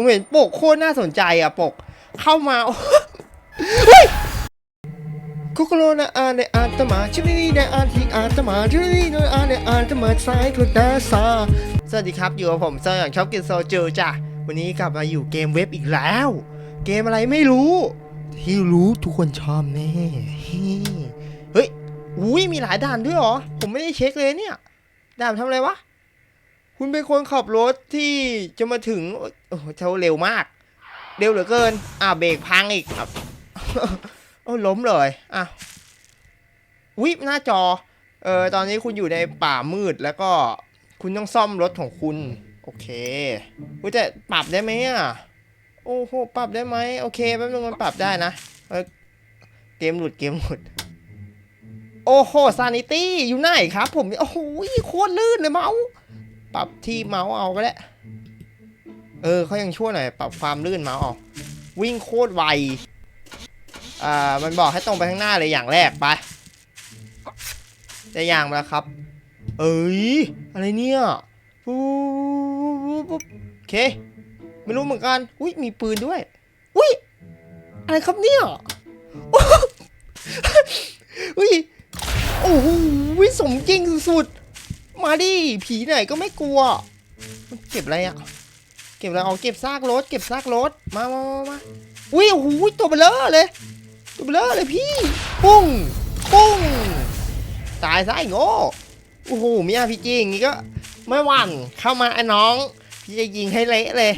ผมเห็นปกโคตรน่าสนใจอะปก เข้ามาเฮ้ยคุกโรนาอาเนอาตมาชิลีเนอาทีอาตมาชิลีเนอาเนอาตมาสายทุดาซาสวัสดีครับ อยู่กับผมเซอร์อย่างชอบกินโซจูจ้ะ วันนี้กลับมาอยู่เกมเว็บอีกแล้ว เกมอะไรไม่รู้ ที่รู้ทุกคนชอบแน่ เฮ้ย อุ้ยมีหลายด่านด้วยเหรอ ผมไม่ได้เช็คเลยเนี่ย ด่านทำอะไรวะ คุณเป็นคนขับรถที่จะมาถึง โอ้โหเท่าเร็วมาก เร็วเหลือเกิน อ่าเบรกพังอีกครับโอ้ล้มเลยอะวิหน้าจอ เออตอนนี้คุณอยู่ในป่ามืดแล้วก็คุณต้องซ่อมรถของคุณ โอเคอุ๊ยแต่ปรับได้ไหมอะ โอ้โห ปรับได้ไหมโอเคแป๊บนึงมันปรับได้นะเออเกมหลุดเกมหลุด โอ้โหซานิตี้อยู่ไหนครับ ผม โอ้โหโคตรลื่นเลยเมาส์ปรับที่เมาส์เอาก็ได้ เออเขายังชั่วหน่อยปรับความลื่นมาส์เอาวิ่งโคตรไวอ่ามันบอกให้ตรงไปข้างหน้าเลยอย่างแรกไปได้อย่างแล้วครับ เอ้ยอะไรเนี่ยปุ๊บปุ๊บโอเค ไม่รู้เหมือนกันอุ้ยมีปืนด้วยอุ้ยอะไรครับเนี่ยอุ้ยโอ้โหสมจริงสุดๆมาดิผีไหนก็ไม่กลัว มันเก็บอะไรอะ เก็บอะไรเอาเก็บซากรถ เก็บซากรถ มามามามาอุ้ยโอ้โหตัวเบลอเลย ตัวเบลอเลยพี่ ปุ้ง ปุ้ง ตายซะไอ้โง่โอ้โหมีอาพี่จีอย่างงี้ก็ไม่หวั่นเข้ามาไอ้น้อง พี่จะยิงให้เละเลย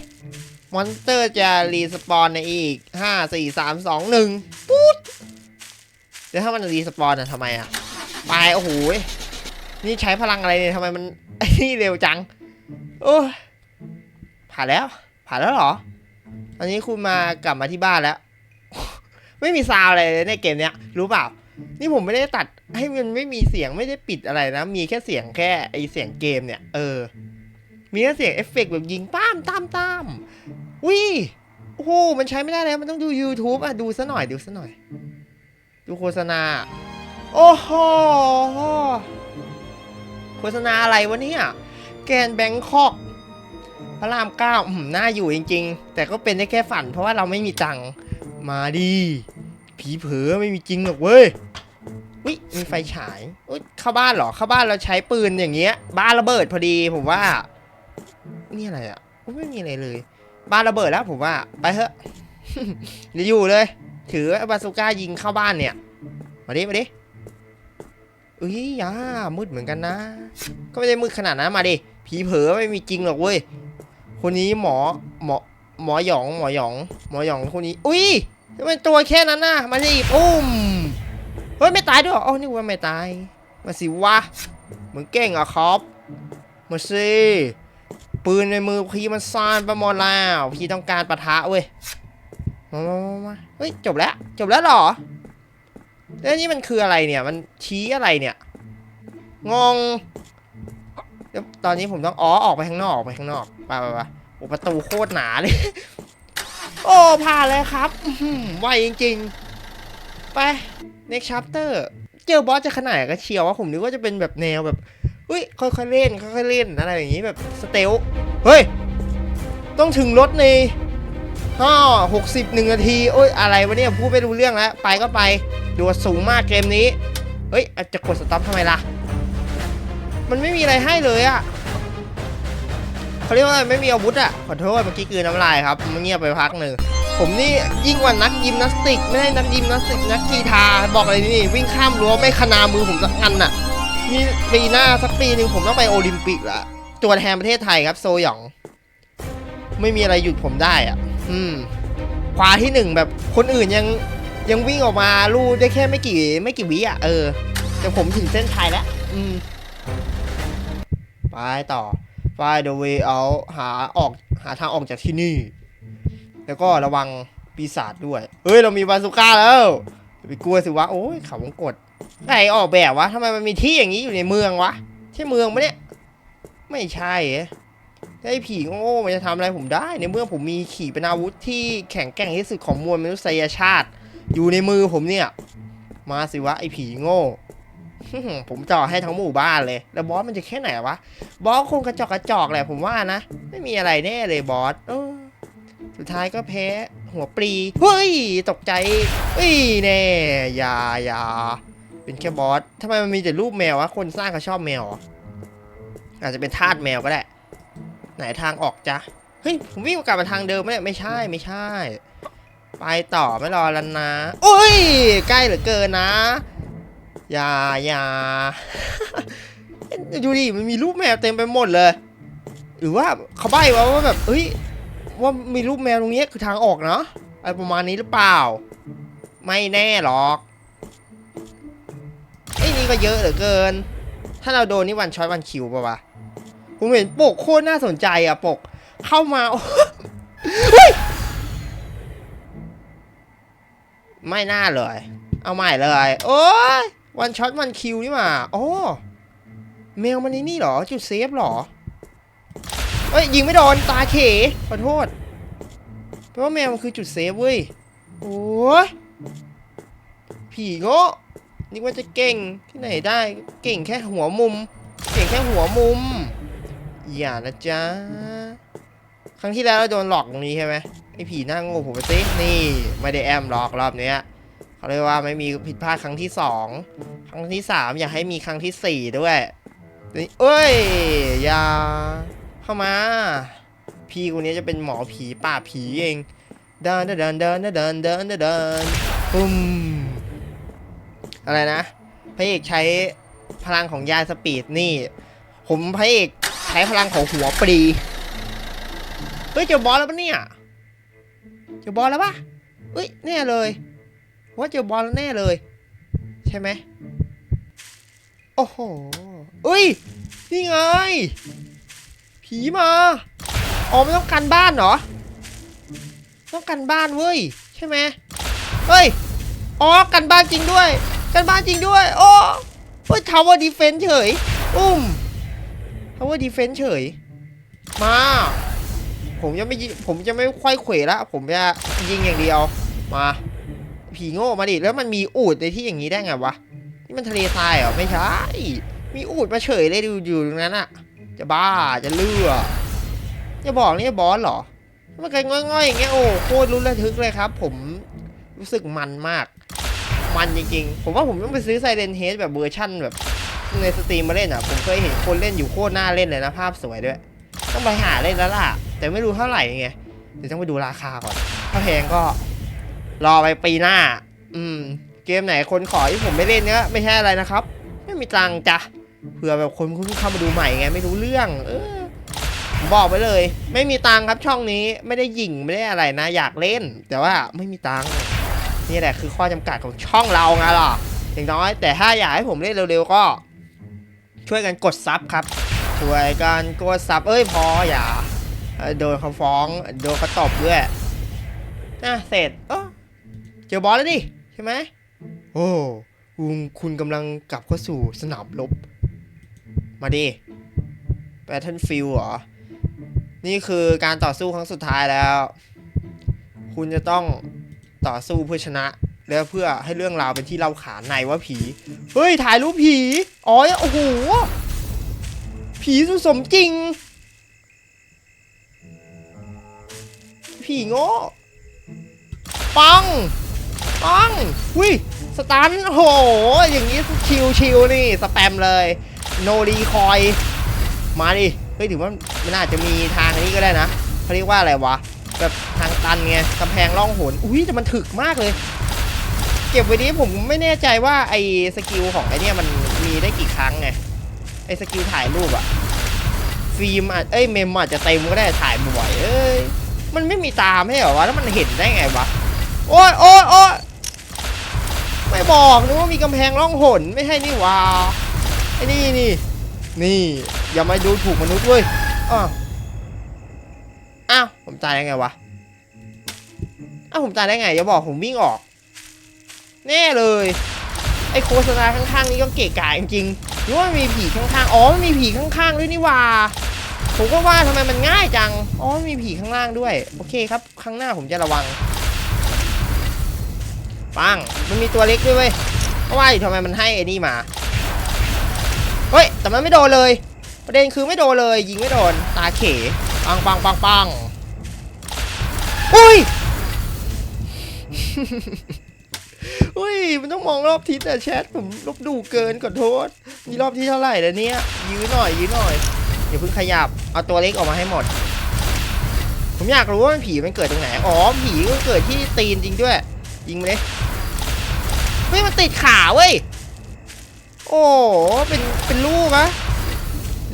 มอนสเตอร์จะรีสปอนในอีก 5 4 3 2 1ปุ๊ดเดี๋ยวถ้ามันรีสปอนอะทำไมอะไปโอ้โหนี่ใช้พลังอะไรเนี่ยทำไมมันนี่เร็วจัง โอ้ ผ่านแล้ว ผ่านแล้วเหรอ ตอนนี้คุณมากลับมาที่บ้านแล้ว ไม่มีซาวอะไรเลยในเกมเนี้ย รู้เปล่า นี่ผมไม่ได้ตัดให้มันไม่มีเสียงไม่ได้ปิดอะไรนะ มีแค่เสียงแค่ไอเสียงเกมเนี่ย เออ มีแค่เสียงเอฟเฟกต์แบบยิงป้ามตามตามวิโอ้โห มันใช้ไม่ได้แล้ว มันต้องดู YouTube อะ ดูซะหน่อย ดูซะหน่อย ดูโฆษณา โอ้โห โฆษณาอะไรวะเนี่ย แกนแบงคอก พระรามเก้าอืมน่าอยู่จริง ๆ แต่ก็เป็นได้แค่ฝัน เพราะว่าเราไม่มีตังค์มาดีผีเผลอไม่มีจริงหรอกเว้ยวิมีไฟฉายอุ๊ยเข้าบ้านเหรอเข้าบ้านเราใช้ปืนอย่างเงี้ย บ้านระเบิดพอดีผมว่า นี่อะไรอะอุ๊ยไม่มีอะไรเลย บ้านระเบิดแล้วผมว่า ไปเถอะเดี๋ยวอยู่เลย ถือบาซูก้ายิงเข้าบ้านเนี่ย มาดิมาดิเอ้ยยามืดเหมือนกันนะ ก็ไม่ได้มืดขนาดนั้นมาดิผีเผลอไม่มีจริงหรอกเว้ย คนนี้หมอหมอหมอหยองหมอหยองหมอหยองคนนี้ อุ้ยทำไมตัวแค่นั้นน่ะมาดิปุ้มเฮ้ยไม่ตายด้วยหรออ๋อนี่ว่าไม่ตาย มาสิวะมึงเก่งอะครับ มาสิปืนในมือพี่มันซ่านไปหมดแล้วพี่ต้องการปะทะเว้ยมามามามาเฮ้ยจบแล้วจบแล้วหรอแล้วนี่มันคืออะไรเนี่ย มันชี้อะไรเนี่ย งง เดี๋ยวตอนนี้ผมต้องอ๋อออกไปข้างนอกออกไปข้างนอกไปไปไปโอ้ประตูโคตรหนาเลย โอ้ผ่านเลยครับไวจริงๆ ไป next chapter เจอบอสจะขนาดก็เชียวว่าผมนึกว่าจะเป็นแบบแนวแบบเฮ้ยค่อยๆเล่นค่อยๆเล่นอะไรอย่างนี้แบบสเตลเฮ้ย ต้องถึงรถในห้าหกสิบหนึ่งนาทีโอ้ยอะไรวะเนี่ยพูดไม่รู้เรื่องแล้ว ไปก็ไปดูว่าสูงมากเกมนี้ เฮ้ยจจะกดสต็อปทำไมล่ะ มันไม่มีอะไรให้เลยอะเขาเรียกว่าอะไรไม่มีอาวุธอะขอโทษเมื่อกี้กลืนน้ำลายครับมันเงียบไปพักหนึ่งผมนี่ยิ่งกว่านักยิมนาสติก ไม่ให้นักยิมนาสติกนักกีฬาบอกเลยนี่วิ่งข้ามรั้วไม่ขนามือผมสักอันน่ะนี่ปีหน้าสักปีหนึ่งผมต้องไปโอลิมปิกละตัวแทนประเทศไทยครับโซหยอง ไม่มีอะไรหยุดผมได้อะ อืมขวาที่หนึ่งแบบคนอื่นยังยังวิ่งออกมาลู่ได้แค่ไม่กี่ไม่กี่วิอะเออแต่ผมถึงเส้นชัยแล้วอืม ต่อ find the way out หาออกหาทางออกจากที่นี่ แล้วก็ระวังปีศาจด้วย เฮ้ย เรามีบาซูก้าแล้วไปกลัวสิวะ โอ้ยเขาวงกดใครออกแบบวะทำไมมันมีที่อย่างนี้อยู่ในเมืองวะใช่เมืองปะเนี่ย ไม่ใช่ไอ้ผีโง่มันจะทำอะไรผมได้ ในเมื่อผมมีขี่เป็นอาวุธที่แข็งแกร่งที่สุดของมวลมนุษยชาติ อยู่ในมือผมเนี่ย มาสิวะไอ้ผีโง่ ผมจ่อให้ทั้งหมู่บ้านเลย แล้วบอสมันจะแค่ไหนวะ บอสคงกระจอกกระจอกแหละผมว่านะ ไม่มีอะไรแน่เลยบอสสุดท้ายก็แพ้หัวปรีเฮ้ย ตกใจเฮ้ยแน่อย่าอย่าเป็นแค่บอสทำไมมันมีแต่รูปแมววะ คนสร้างเขาชอบแมวเหรออาจจะเป็นทาสแมวก็ได้ ไหนทางออกจ๊ะเฮ้ย ผมวิ่งกลับมาทางเดิมไมเนี่ยไม่ใช่ไม่ใช่ ไปต่อไม่รอแล้วนะ โอ้ย ใกล้เหลือเกินนะ อย่าอย่าดูดิมันมีรูปแมวเต็มไปหมดเลย หรือว่าเขาใบ้ว่าว่าแบบเอ้ยว่ามีรูปแมวตรงนี้คือทางออกเนาะอะไรประมาณนี้หรือเปล่า ไม่แน่หรอกไอ้นี่ก็เยอะเหลือเกิน ถ้าเราโดนนี่วันช็อตวันคิวป่าวะผมเห็นปกโคตรน่าสนใจอะปกเข้ามาเฮ้ยไม่น่าเลย เอาใหม่เลย โอ้ย วันช็อตวันคิวนี่หว่าโอ้แมวมันนี่นี่เหรอ จุดเซฟเหรอ เอ้ย ยิงไม่โดน ตาเขขอโทษ เพราะว่าแมวมันคือจุดเซฟเว้ย โอ้ยผีโง่นึกว่าจะเก่งที่ไหนได้ เก่งแค่หัวมุม เก่งแค่หัวมุม อย่านะจ๊ะ ครั้งที่แล้วเราโดนหลอกตรงนี้ใช่ไหมไอ้ผีหน้าโง่ผมไปสินี่ ไม่ได้แอมหลอกรอบเนี้ย เขาเรียกว่าไม่มีผิดพลาดครั้งที่สองครั้งที่สามอย่าให้มีครั้งที่สี่ด้วยนี่เอ้ยอย่าเข้ามา พี่คนนี้จะเป็นหมอผีป่าผีเองเดินเดินเดินเดินเดินเดินเดินปุ้มอะไรนะพระเอกใช้พลังของยาสปีดนี่ ผมพระเอกใช้พลังของหัวปรีเฮ้ยเจอบอสแล้วปะเนี่ยเจอบอสแล้วปะเฮ้ยแน่เลย ว่าเจอบอลแน่เลย ใช่ไหมโอ้โหเอ้ย นี่ไง ผีมาอ๋อไม่ต้องกันบ้านเหรอ ต้องกันบ้านเว้ย ใช่ไหมเฮ้ย อ๋อ กันบ้านจริงด้วย กันบ้านจริงด้วย โอ้เฮ้ยทาวเวอร์ดีเฟนเฉย อุ้มทาวเวอร์ดีเฟนเฉย มา ผมจะไม่ผมจะไม่ค่อยเขวละ ผมจะยิงอย่างเดียว มา ผีโง่มาดิแล้วมันมีอูดในที่อย่างนี้ได้ไงวะนี่มันทะเลทรายเหรอไม่ใช่มีอูดมาเฉยเลยดูอยู่ตรงนั้นอะจะบ้าจะเลือจะบอกนี่บอสเหรอมันกันง่อยๆอย่างเงี้ยโอ้โคตรรุนระทึกเลยครับ ผมรู้สึกมันมาก มันจริงๆ ผมว่าผมต้องไปซื้อไซเรนเฮดแบบเวอร์ชั่นแบบในสตรีมมาเล่นอะ ผมเคยเห็นคนเล่นอยู่โคตรน่าเล่นเลยนะภาพสวยด้วย ต้องไปหาเล่นแล้วล่ะ แต่ไม่รู้เท่าไหร่ไงเดี๋ยวต้องไปดูราคาก่อน ถ้าแพงก็ รอไปปีหน้า อืม เกมไหนคนขอที่ผมไม่เล่นเนี้ยไม่ใช่อะไรนะครับ ไม่มีตังค์จ้ะเผื่อแบบคนเพิ่งเข้ามาดูใหม่ไงไม่รู้เรื่อง เออบอกไปเลย ไม่มีตังค์ครับช่องนี้ไม่ได้หยิ่งไม่ได้อะไรนะ อยากเล่น แต่ว่าไม่มีตังค์นี่แหละคือข้อจำกัดของช่องเราไงล่ะอย่างน้อย แต่ถ้าอยากให้ผมเล่นเร็วๆก็ ช่วยกันกดซับครับช่วยกันกดซับเอ้ยพออย่าโดนเขาฟ้องโดนเขาตบด้วยน่ะเสร็จเออ เจอบอสแล้วดิใช่ไหมโอ้คุณคุณกำลังกลับเข้าสู่สนามรบ มาดิแบทเทิลฟิลเหรอ นี่คือการต่อสู้ครั้งสุดท้ายแล้ว คุณจะต้องต่อสู้เพื่อชนะแล้วเพื่อให้เรื่องราวเป็นที่เล่าขานในว่าผี เฮ้ย ถ่ายรูปผี อ๋อ โอ้โห ผีสุดสมจริง ผีโง่ปัง ปังวิสตันโห อย่างนี้ชิวชิวๆนี่ สแปมเลย โนรีคอย มาดิ เฮ้ย ถือว่ามันอาจจะมีทางนี้ก็ได้นะเขาเรียกว่าอะไรวะ แบบทางตันไงกำแพงล่องหนอุ้ยแต่มันถึกมากเลย เก็บไว้นี้ผมไม่แน่ใจว่าไอ้สกิลของไอ้เนี่ยมันมีได้กี่ครั้งไง ไอ้สกิลถ่ายรูปอะฟิล์มอะเอ้ยเมมอาจจะเต็มก็ได้ถ่ายบ่อยเอ้ยมันไม่มีตามให้เหรอวะแล้วมันเห็นได้ไงวะโอ้ยโอ้ยโอ้ย ไม่บอกนึกว่ามีกำแพงล่องหนไม่ใช่นี่หวะไอ้นี่นี่นี่อย่ามาดูถูกมนุษย์เว้ยอ้าวอ้าวผมตายได้ไงวะอ้าวผมตายได้ไงอย่าบอกผมวิ่งออก แน่เลยไอโฆษณาข้างๆ นี้ก็เกะกะจริงๆหรือว่ามีผีข้างๆ อ๋อมันมีผีข้างๆ ด้วยนี่ว่า ผมก็ว่าทำไมมันง่ายจัง อ๋อมีผีข้างล่างด้วย โอเคครับข้งหน้าผมจะระวัง ปังมันมีตัวเล็กด้วยเว้ยว่าอยู่ทำไมมันให้ไอ้นี่มาเฮ้ยแต่มันไม่โดนเลย ประเด็นคือไม่โดนเลย ยิงไม่โดนตาเขปังปังปังปังอุ้ยอุ้ย มันต้องมองรอบทิศอะแชทผมลบดูเกินขอโทษนี่รอบที่เท่าไหร่แล้วเนี่ย ยื้อหน่อย ยื้อหน่อยอย่าเพิ่งขยับ เอาตัวเล็กออกมาให้หมด ผมอยากรู้ว่ามันผีมันเกิดตรงไหน อ๋อ ผีก็เกิดที่ตีนจริงด้วย ยิงมาเลยเฮ้ยมันติดขาเว้ย โอ้เป็นเป็นลูกอะ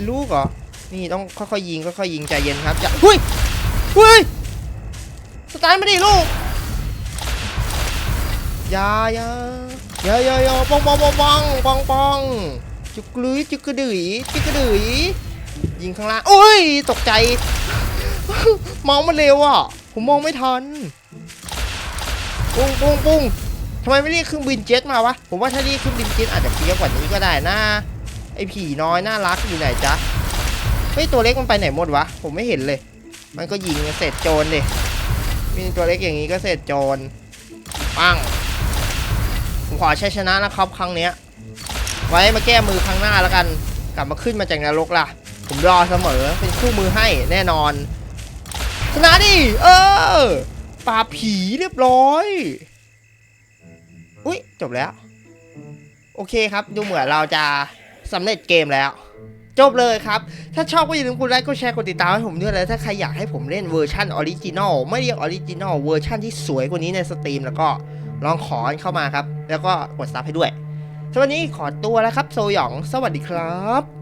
ลูกเหรอ นี่ต้องค่อยๆยิงค่อยๆยิงใจเย็นครับจะหุ้ยหุ้ยสตาร์ทมาดิลูกอยาอยาอยาอยาอยาปองปองปองปองปองปองจุกลุยจุกกระดือยจุกกระดือยยิงข้างล่างโอ้ยตกใจ มองมันเร็วอะ ผมมองไม่ทัน ปุ้งปุ้งปุ้งทำไมไม่เรียกเครื่องบินเจ็ตมาวะ ผมว่าถ้าเรียกเครื่องบินเจ็ตอาจจะเฟี้ยกว่านี้ก็ได้นะ ไอผีน้อยน่ารักอยู่ไหนจ๊ะเฮ้ยตัวเล็กมันไปไหนหมดวะ ผมไม่เห็นเลย มันก็ยิงเสร็จโจรดิมีตัวเล็กอย่างนี้ก็เสร็จโจรปังผมขอใชัยชนะนะครับครั้งเนี้ย ไว้มาแก้มือครั้งหน้าแล้วกัน กลับมาขึ้นมาจากนรกล่ะ ผมรอเสมอเป็นคู่มือให้แน่นอน ชนะดิ เออ ปราบผีเรียบร้อย อุ้ยจบแล้ว โอเคครับ ดูเหมือนเราจะสำเร็จเกมแล้ว จบเลยครับ ถ้าชอบก็อย่าลืมกดไลค์กดแชร์กดติดตามให้ผมด้วยแล้วถ้าใครอยากให้ผมเล่นเวอร์ชันออริจินอลไม่เรียกออริจินอลเวอร์ชันที่สวยกว่านี้ในสตรีมแล้วก็ลองขอเข้ามาครับ แล้วก็กดซับให้ด้วยสำหรับวันนี้ขอตัวแล้วครับ โซหยอง สวัสดีครับ